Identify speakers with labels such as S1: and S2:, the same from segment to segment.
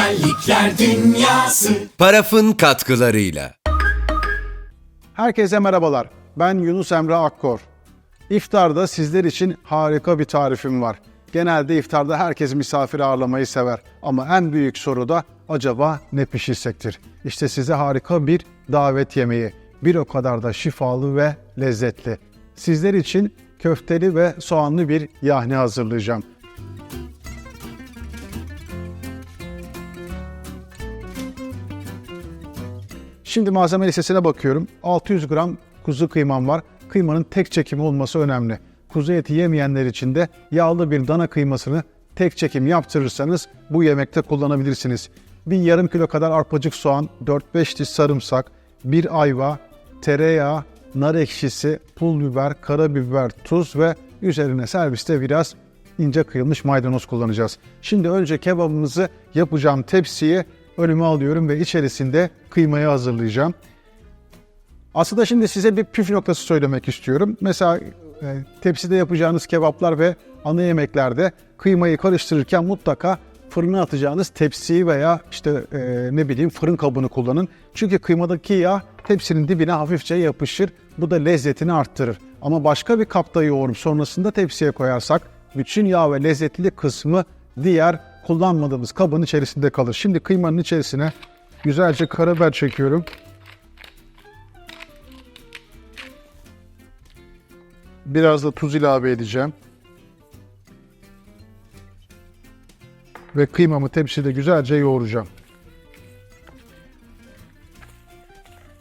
S1: Güzellikler dünyası
S2: Parafın katkılarıyla.
S3: Herkese merhabalar. Ben Yunus Emre Akkor. İftarda sizler için harika bir tarifim var. Genelde iftarda herkes misafir ağırlamayı sever. Ama en büyük soru da acaba ne pişirsektir? İşte size harika bir davet yemeği. Bir o kadar da şifalı ve lezzetli. Sizler için köfteli ve soğanlı bir yahni hazırlayacağım. Şimdi malzeme listesine bakıyorum. 600 gram kuzu kıymam var. Kıymanın tek çekimi olması önemli. Kuzu eti yemeyenler için de yağlı bir dana kıymasını tek çekim yaptırırsanız bu yemekte kullanabilirsiniz. Bir yarım kilo kadar arpacık soğan, 4-5 diş sarımsak, bir ayva, tereyağı, nar ekşisi, pul biber, karabiber, tuz ve üzerine serviste biraz ince kıyılmış maydanoz kullanacağız. Şimdi önce kebabımızı yapacağım tepsiyi önüme alıyorum ve içerisinde kıymayı hazırlayacağım. Aslında şimdi size bir püf noktası söylemek istiyorum. Mesela e, tepside yapacağınız kebaplar ve ana yemeklerde kıymayı karıştırırken mutlaka fırına atacağınız tepsiyi veya işte e, ne bileyim fırın kabını kullanın. Çünkü kıymadaki yağ tepsinin dibine hafifçe yapışır. Bu da lezzetini arttırır. Ama başka bir kapta yoğurup sonrasında tepsiye koyarsak bütün yağ ve lezzetli kısmı diğer kullanmadığımız kabın içerisinde kalır. Şimdi kıymanın içerisine güzelce karabiber çekiyorum. Biraz da tuz ilave edeceğim. Ve kıymamı tepside güzelce yoğuracağım.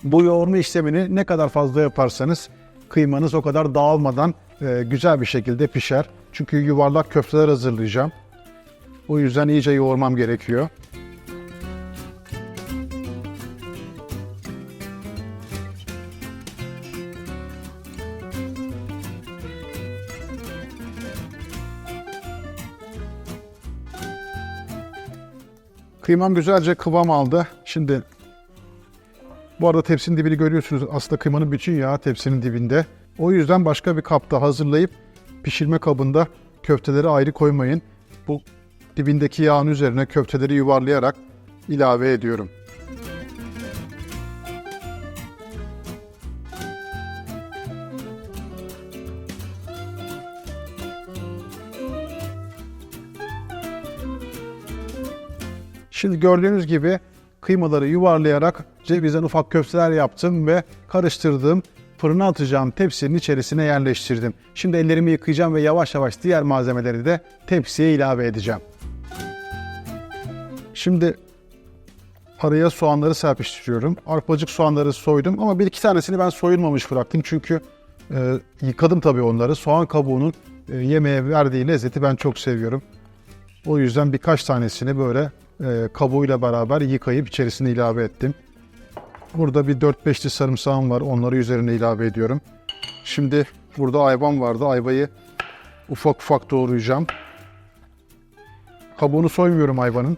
S3: Bu yoğurma işlemini ne kadar fazla yaparsanız kıymanız o kadar dağılmadan e, güzel bir şekilde pişer. Çünkü yuvarlak köfteler hazırlayacağım. O yüzden iyice yoğurmam gerekiyor. Kıymam güzelce kıvam aldı. Şimdi bu arada tepsinin dibini görüyorsunuz. Aslında kıymanın bütün yağı tepsinin dibinde. O yüzden başka bir kapta hazırlayıp pişirme kabında köfteleri ayrı koymayın. Bu dibindeki yağın üzerine köfteleri yuvarlayarak ilave ediyorum. Şimdi gördüğünüz gibi kıymaları yuvarlayarak cevizden ufak köfteler yaptım ve karıştırdığım fırına atacağım tepsinin içerisine yerleştirdim. Şimdi ellerimi yıkayacağım ve yavaş yavaş diğer malzemeleri de tepsiye ilave edeceğim. Şimdi paraya soğanları serpiştiriyorum. Arpacık soğanları soydum ama bir iki tanesini ben soyulmamış bıraktım çünkü e, yıkadım tabii onları. Soğan kabuğunun e, yemeğe verdiği lezzeti ben çok seviyorum. O yüzden birkaç tanesini böyle e, kabuğuyla beraber yıkayıp içerisine ilave ettim. Burada bir 4-5 diş sarımsağım var. Onları üzerine ilave ediyorum. Şimdi burada ayvam vardı. Ayvayı ufak ufak doğrayacağım. Kabuğunu soymuyorum ayvanın.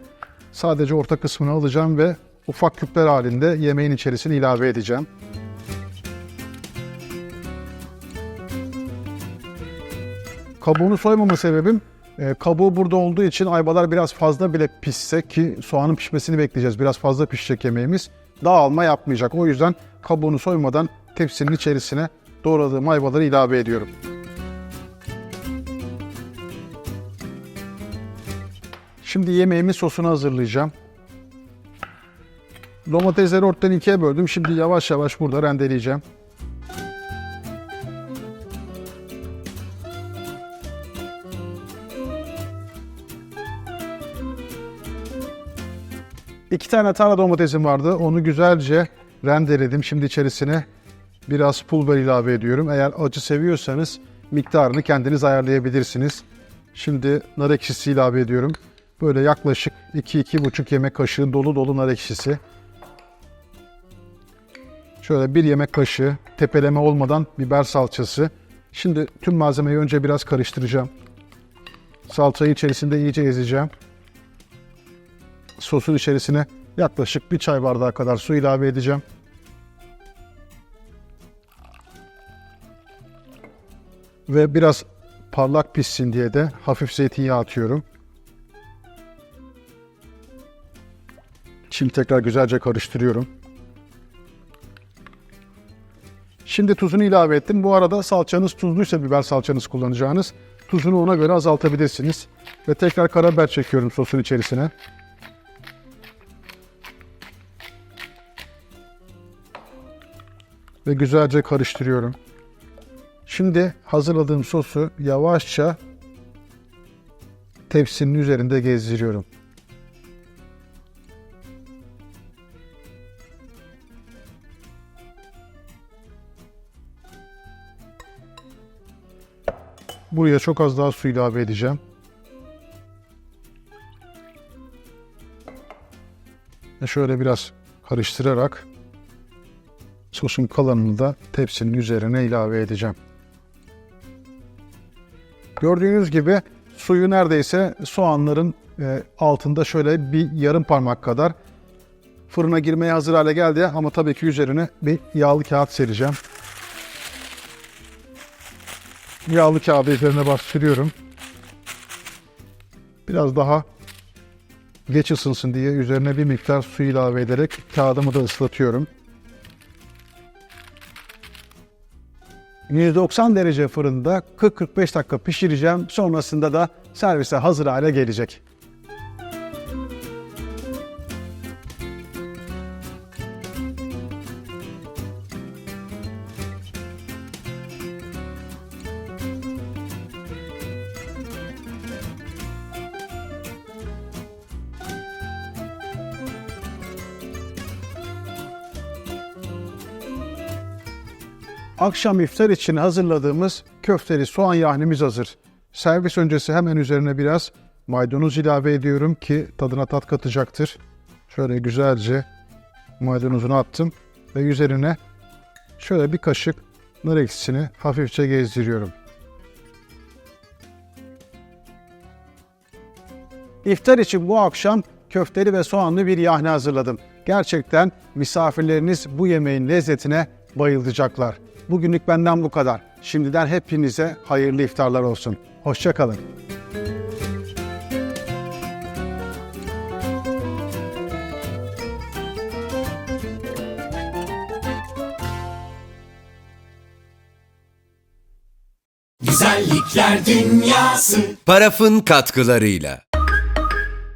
S3: Sadece orta kısmını alacağım ve ufak küpler halinde yemeğin içerisine ilave edeceğim. Kabuğunu soymama sebebim e, kabuğu burada olduğu için ayvalar biraz fazla bile pişse ki soğanın pişmesini bekleyeceğiz. Biraz fazla pişecek yemeğimiz. Dağılma yapmayacak. O yüzden kabuğunu soymadan tepsinin içerisine doğradığım ayvaları ilave ediyorum. Şimdi yemeğimin sosunu hazırlayacağım. Domatesleri ortadan ikiye böldüm. Şimdi yavaş yavaş burada rendeleyeceğim. İki tane tane domatesim vardı. Onu güzelce rendeledim. Şimdi içerisine biraz pul biber ilave ediyorum. Eğer acı seviyorsanız miktarını kendiniz ayarlayabilirsiniz. Şimdi nar ekşisi ilave ediyorum. Böyle yaklaşık 2-2,5 yemek kaşığı dolu dolu nar ekşisi. Şöyle bir yemek kaşığı tepeleme olmadan biber salçası. Şimdi tüm malzemeyi önce biraz karıştıracağım. Salçayı içerisinde iyice ezeceğim sosun içerisine yaklaşık bir çay bardağı kadar su ilave edeceğim. Ve biraz parlak pişsin diye de hafif zeytinyağı atıyorum. Şimdi tekrar güzelce karıştırıyorum. Şimdi tuzunu ilave ettim. Bu arada salçanız tuzluysa biber salçanız kullanacağınız tuzunu ona göre azaltabilirsiniz. Ve tekrar karabiber çekiyorum sosun içerisine. Ve güzelce karıştırıyorum. Şimdi hazırladığım sosu yavaşça tepsinin üzerinde gezdiriyorum. Buraya çok az daha su ilave edeceğim. Ve şöyle biraz karıştırarak sosun kalanını da tepsinin üzerine ilave edeceğim. Gördüğünüz gibi suyu neredeyse soğanların e, altında şöyle bir yarım parmak kadar fırına girmeye hazır hale geldi ama tabii ki üzerine bir yağlı kağıt sereceğim. Yağlı kağıdı üzerine bastırıyorum. Biraz daha geç ısınsın diye üzerine bir miktar su ilave ederek kağıdımı da ıslatıyorum. 190 derece fırında 40-45 dakika pişireceğim. Sonrasında da servise hazır hale gelecek. Akşam iftar için hazırladığımız köfteli soğan yahnimiz hazır. Servis öncesi hemen üzerine biraz maydanoz ilave ediyorum ki tadına tat katacaktır. Şöyle güzelce maydanozunu attım ve üzerine şöyle bir kaşık nar ekşisini hafifçe gezdiriyorum. İftar için bu akşam köfteli ve soğanlı bir yahni hazırladım. Gerçekten misafirleriniz bu yemeğin lezzetine bayılacaklar. Bugünlük benden bu kadar. Şimdiden hepinize hayırlı iftarlar olsun. Hoşçakalın.
S1: Güzellikler dünyası
S2: Parafın katkılarıyla.